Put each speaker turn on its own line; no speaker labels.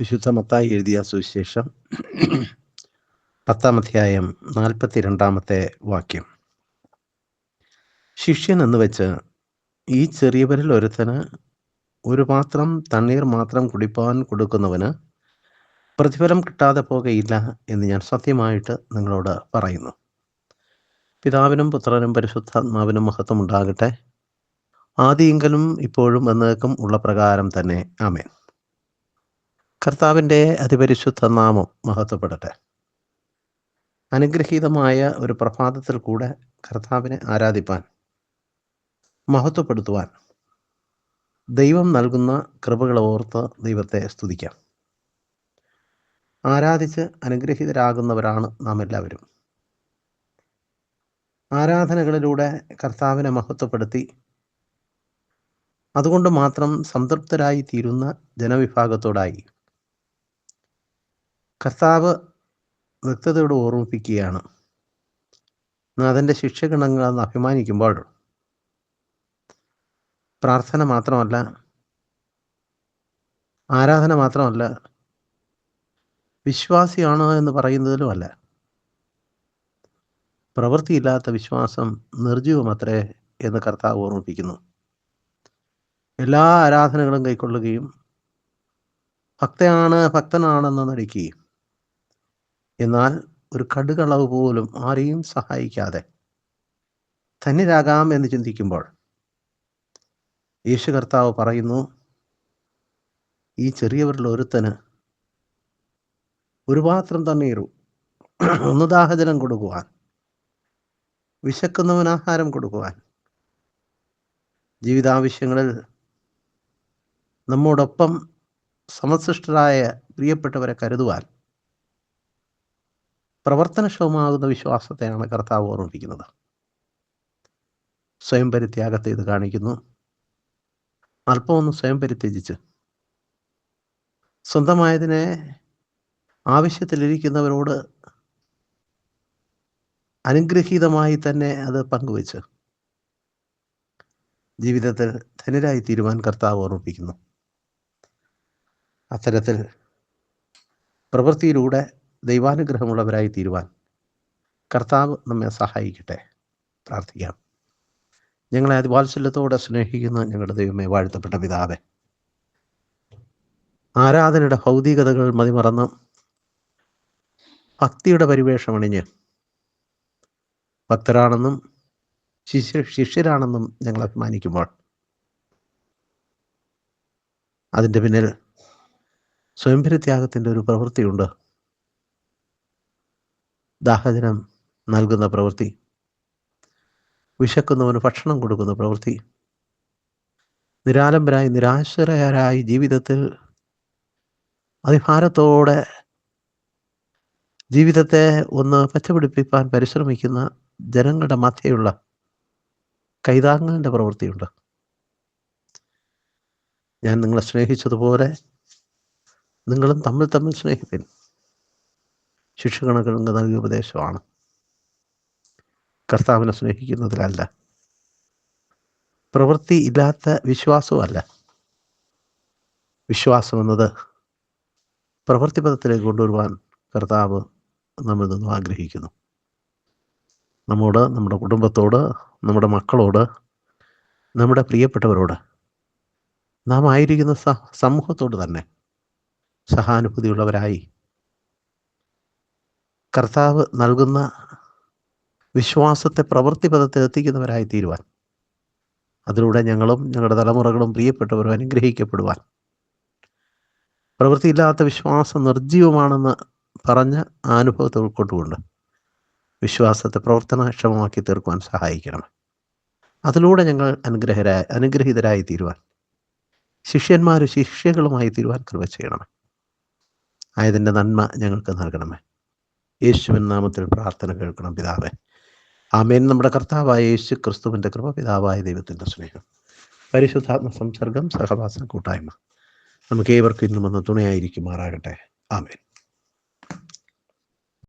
വിശുദ്ധ മത്തായി എഴുതിയ സുവിശേഷം പത്താം അധ്യായം നാൽപ്പത്തി രണ്ടാമത്തെ വാക്യം. ശിഷ്യൻ എന്ന് വെച്ച് ഈ ചെറിയവരിൽ ഒരുത്തന് ഒരു പാത്രം തണ്ണീർ മാത്രം കുടിപ്പാൻ കൊടുക്കുന്നവന് പ്രതിഫലം കിട്ടാതെ പോകുകയില്ല എന്ന് ഞാൻ സത്യമായിട്ട് നിങ്ങളോട് പറയുന്നു. പിതാവിനും പുത്രനും പരിശുദ്ധാത്മാവിനും മഹത്വം ഉണ്ടാകട്ടെ ആദിയെങ്കിലും ഇപ്പോഴും എന്നേക്കും ഉള്ള പ്രകാരം തന്നെ. ആമേൻ. കർത്താവിന്റെ അതിപരിശുദ്ധ നാമം മഹത്വപ്പെടട്ടെ. അനുഗ്രഹീതമായ ഒരു പ്രഭാതത്തിൽ കൂടെ കർത്താവിനെ ആരാധിപ്പാൻ മഹത്വപ്പെടുത്തുവാൻ ദൈവം നൽകുന്ന കൃപകളെ ഓർത്ത് ദൈവത്തെ സ്തുതിക്കാം. ആരാധിച്ച് അനുഗ്രഹീതരാകുന്നവരാണ് നാം എല്ലാവരും. ആരാധനകളിലൂടെ കർത്താവിനെ മഹത്വപ്പെടുത്തി അതുകൊണ്ട് മാത്രം സംതൃപ്തരായി തീരുന്ന ജനവിഭാഗത്തോടായി കർത്താവ് വ്യക്തതയോട് ഓർമ്മിപ്പിക്കുകയാണ്. അതിന്റെ ശിക്ഷഗണങ്ങളെന്ന് അഭിമാനിക്കുമ്പോൾ പ്രാർത്ഥന മാത്രമല്ല ആരാധന മാത്രമല്ല വിശ്വാസിയാണ് എന്ന് പറയുന്നതിലുമല്ല. പ്രവൃത്തിയില്ലാത്ത വിശ്വാസം നിർജീവമത്രേ എന്ന് കർത്താവ് ഓർമ്മിപ്പിക്കുന്നു. എല്ലാ ആരാധനകളും കൈക്കൊള്ളുകയും ഭക്തയാണ് ഭക്തനാണെന്ന് നടിക്കുകയും എന്നാൽ ഒരു കടുകളവ് പോലും ആരെയും സഹായിക്കാതെ ധന്യരാകാം എന്ന് ചിന്തിക്കുമ്പോൾ യേശു കർത്താവ് പറയുന്നു ഈ ചെറിയവരിൽ ഒരുത്തന് ഒരു പാത്രം തണ്ണീറും ഒന്ന് ദാഹജലം കൊടുക്കുവാൻ വിശക്കുന്നവൻ ആഹാരം കൊടുക്കുവാൻ. ജീവിതാവശ്യങ്ങളിൽ നമ്മോടൊപ്പം സമസൃഷ്ടരായ പ്രിയപ്പെട്ടവരെ കരുതുവാൻ പ്രവർത്തനക്ഷമമാകുന്ന വിശ്വാസത്തെയാണ് കർത്താവ് ഓർമ്മിപ്പിക്കുന്നത്. സ്വയം പരിത്യാഗത്തെ ഇത് കാണിക്കുന്നു. അല്പമൊന്ന് സ്വയം പരിത്യജിച്ച്. സ്വന്തമായതിനെ ആവശ്യത്തിലിരിക്കുന്നവരോട് അനുഗ്രഹീതമായി തന്നെ അത് പങ്കുവച്ച് ജീവിതത്തിൽ ധനരായി തീരുവാൻ കർത്താവ് ഓർമ്മിപ്പിക്കുന്നു. അത്തരത്തിൽ പ്രവൃത്തിയിലൂടെ ദൈവാനുഗ്രഹമുള്ളവരായി തീരുവാൻ കർത്താവ് നമ്മെ സഹായിക്കട്ടെ. പ്രാർത്ഥിക്കാം. ഞങ്ങളെ അതിവാത്സല്യത്തോടെ സ്നേഹിക്കുന്ന ഞങ്ങളുടെ ദൈവമേ വാഴ്ത്തപ്പെട്ട പിതാവെ. ആരാധനയുടെ ഭൗതികതകൾ മതിമറന്ന് ഭക്തിയുടെ പരിവേഷമണിഞ്ഞ് ഭക്തരാണെന്നും ശിഷ്യ ശിഷ്യരാണെന്നും ഞങ്ങൾ അഭിമാനിക്കുമ്പോൾ അതിന്റെ പിന്നിൽ സ്വയംഭരത്യാഗത്തിന്റെ ഒരു പ്രവൃത്തിയുണ്ട്. ദാഹജനം നൽകുന്ന പ്രവൃത്തി. വിശക്കുന്നവന് ഭക്ഷണം കൊടുക്കുന്ന പ്രവൃത്തി. നിരാലംബരായി നിരാശ്രയരായി ജീവിതത്തിൽ അതിഭാരത്തോടെ ജീവിതത്തെ ഒന്ന് പച്ചപിടിപ്പിക്കാൻ പരിശ്രമിക്കുന്ന ജനങ്ങളുടെ മധ്യയുള്ള കൈതാങ്ങലിന്റെ പ്രവൃത്തിയുണ്ട്. ഞാൻ നിങ്ങളെ സ്നേഹിച്ചതുപോലെ നിങ്ങളും തമ്മിൽ തമ്മിൽ സ്നേഹിപ്പിൻ. ശിക്ഷകണക്ക് നൽകിയ ഉപദേശമാണ്. കർത്താവിനെ സ്നേഹിക്കുന്നതിലല്ല. പ്രവൃത്തി ഇല്ലാത്ത വിശ്വാസവുമല്ല. വിശ്വാസം എന്നത് പ്രവൃത്തിപഥത്തിലേക്ക് കൊണ്ടുവരുവാൻ കർത്താവ് നമ്മിൽ നിന്നും ആഗ്രഹിക്കുന്നു. നമ്മോട് നമ്മുടെ കുടുംബത്തോട് നമ്മുടെ മക്കളോട് നമ്മുടെ പ്രിയപ്പെട്ടവരോട് നാം ആയിരിക്കുന്ന സമൂഹത്തോട് തന്നെ സഹാനുഭൂതിയുള്ളവരായി കർത്താവ് നൽകുന്ന വിശ്വാസത്തെ പ്രവൃത്തി പദത്തിൽ എത്തിക്കുന്നവരായി തീരുവാൻ അതിലൂടെ ഞങ്ങളും ഞങ്ങളുടെ തലമുറകളും പ്രിയപ്പെട്ടവരും അനുഗ്രഹിക്കപ്പെടുവാൻ. പ്രവൃത്തിയില്ലാത്ത വിശ്വാസം നിർജീവമാണെന്ന് പറഞ്ഞ അനുഭവത്തെ ഉൾക്കൊണ്ടുകൊണ്ട് വിശ്വാസത്തെ പ്രവർത്തനക്ഷമമാക്കി തീർക്കുവാൻ സഹായിക്കണം. അതിലൂടെ ഞങ്ങൾ അനുഗ്രഹരായ അനുഗ്രഹീതരായി തീരുവാൻ ശിഷ്യന്മാരും ശിഷ്യകളുമായി തീരുവാൻ കൃപ ചെയ്യണം ആയതിന്റെ നന്മ ഞങ്ങൾക്ക് നൽകണമേ. യേശുവിൻ നാമത്തിൽ പ്രാർത്ഥന കേൾക്കണം പിതാവേ. ആമേൻ. നമ്മുടെ കർത്താവായ യേശു ക്രിസ്തുവിന്റെ കൃപ പിതാവായ ദൈവത്തിന്റെ സ്നേഹം. പരിശുദ്ധാത്മ സംസർഗം സഹവാസ കൂട്ടായ്മ. നമുക്ക് ഏവർക്കും ഇന്നും ഒന്ന് തുണയായിരിക്കുമാറാകട്ടെ. ആമേൻ.